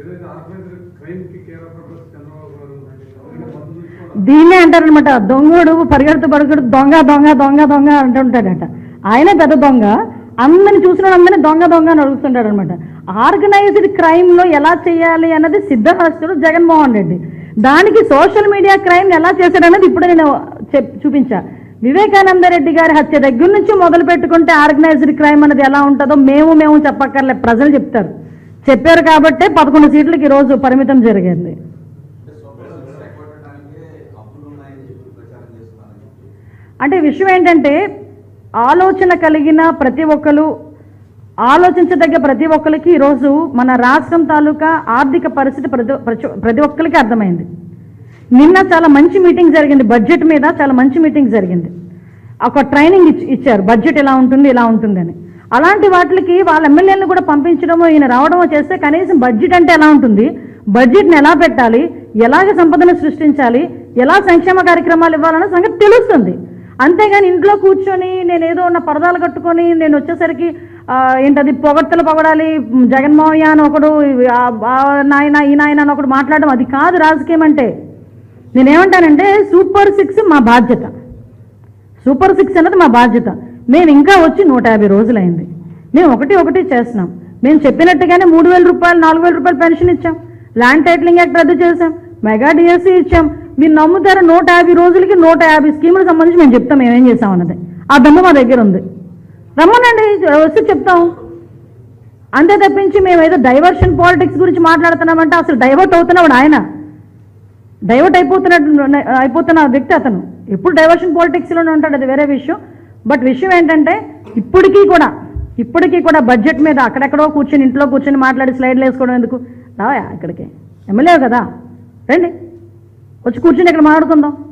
ఏదైతే ఆర్గనైజ్డ్ క్రైమ్కి care of Chandrababu garu దీన్నే అంటారనమాట దొంగడు పరిగెడుతూ పరుగుడు దొంగ దొంగ దొంగ దొంగ అంటుంటాడట. ఆయనే పెద్ద దొంగ అందరిని చూసిన అందరినీ దొంగ దొంగ అని అడుగుతుంటాడు అనమాట ఆర్గనైజ్డ్ క్రైమ్లో ఎలా చేయాలి అన్నది సిద్ధహస్తుడు జగన్మోహన్ రెడ్డి. దానికి సోషల్ మీడియా క్రైమ్ ఎలా చేశాడు ఇప్పుడు నేను చెప్ చూపించా. వివేకానంద రెడ్డి గారి హత్య దగ్గర నుంచి మొదలు పెట్టుకుంటే ఆర్గనైజ్డ్ క్రైమ్ అనేది ఎలా ఉంటుందో మేము మేము చెప్పక్కర్లే ప్రజలు చెప్తారు. చెప్పారు కాబట్టే పదకొండు సీట్లకి ఈరోజు పరిమితం జరిగింది. అంటే విషయం ఏంటంటే ఆలోచన కలిగిన ప్రతి ఒక్కరు ఆలోచించదగ్గ ప్రతి ఒక్కరికి ఈరోజు మన రాష్ట్రం తాలూకా ఆర్థిక పరిస్థితి ప్రతి ప్రతి- ఒక్కరికి అర్థమైంది. నిన్న చాలా మంచి మీటింగ్ జరిగింది బడ్జెట్ మీద చాలా మంచి మీటింగ్ జరిగింది. ఒక ట్రైనింగ్ ఇచ్చారు బడ్జెట్ ఎలా ఉంటుంది ఇలా ఉంటుందని. అలాంటి వాటికి వాళ్ళ ఎమ్మెల్యేలను కూడా పంపించడమో ఈయన రావడమో చేస్తే కనీసం బడ్జెట్ అంటే ఎలా ఉంటుంది? బడ్జెట్ని ఎలా పెట్టాలి? ఎలాగ సంపదను సృష్టించాలి? ఎలా సంక్షేమ కార్యక్రమాలు ఇవ్వాలన్న సంగతి తెలుస్తుంది. అంతేగాని ఇంట్లో కూర్చొని నేను ఏదో ఉన్న పరదాలు కట్టుకొని నేను వచ్చేసరికి ఏంటది పొగడ్తలు పొగడాలి మ్, జగన్మోహన్ అని ఒకడు నాయన ఈ నాయన అని ఒకడు మాట్లాడడం అది కాదు రాజకీయం అంటే. నేనేమంటానంటే సూపర్ సిక్స్ మా బాధ్యత. సూపర్ సిక్స్ అన్నది మా బాధ్యత. మేము ఇంకా వచ్చి నూట యాభై రోజులైంది. మేము ఒకటి ఒకటి చేస్తున్నాం. మేము చెప్పినట్టుగానే మూడు వేల రూపాయలు నాలుగు వేల రూపాయలు పెన్షన్ ఇచ్చాం. ల్యాండ్ టైటిలింగ్ యాక్ట్ రద్దు చేసాం మెగా డిఎస్సీ ఇచ్చాం. మీరు నమ్ముతారు నూట యాభై రోజులకి నూట యాభై స్కీములకు సంబంధించి మేము చెప్తాం మేమేం చేస్తాం అన్నది. ఆ దమ్ము మా దగ్గర ఉంది. రమ్మనండి వస్తే చెప్తాం. అంతే తప్పించి మేము ఏదో డైవర్షన్ పాలిటిక్స్ గురించి మాట్లాడుతున్నామంటే అసలు డైవర్ట్ అవుతున్నాడు ఆయన. డైవర్ట్ అయిపోతున్నట్టు అయిపోతున్న వ్యక్తి అతను. ఎప్పుడు డైవర్షన్ పాలిటిక్స్లోనే ఉంటాడు అది వేరే విషయం. బట్ విషయం ఏంటంటే ఇప్పటికీ కూడా ఇప్పటికీ కూడా బడ్జెట్ మీద అక్కడెక్కడో కూర్చొని ఇంట్లో కూర్చొని మాట్లాడి స్లైడ్లు వేసుకోవడం ఎందుకు? రావా ఇక్కడికి. ఎమ్మెల్యే కదా. రండి. వచ్చి కూర్చొని ఇక్కడ మాట్లాడుకుందాం.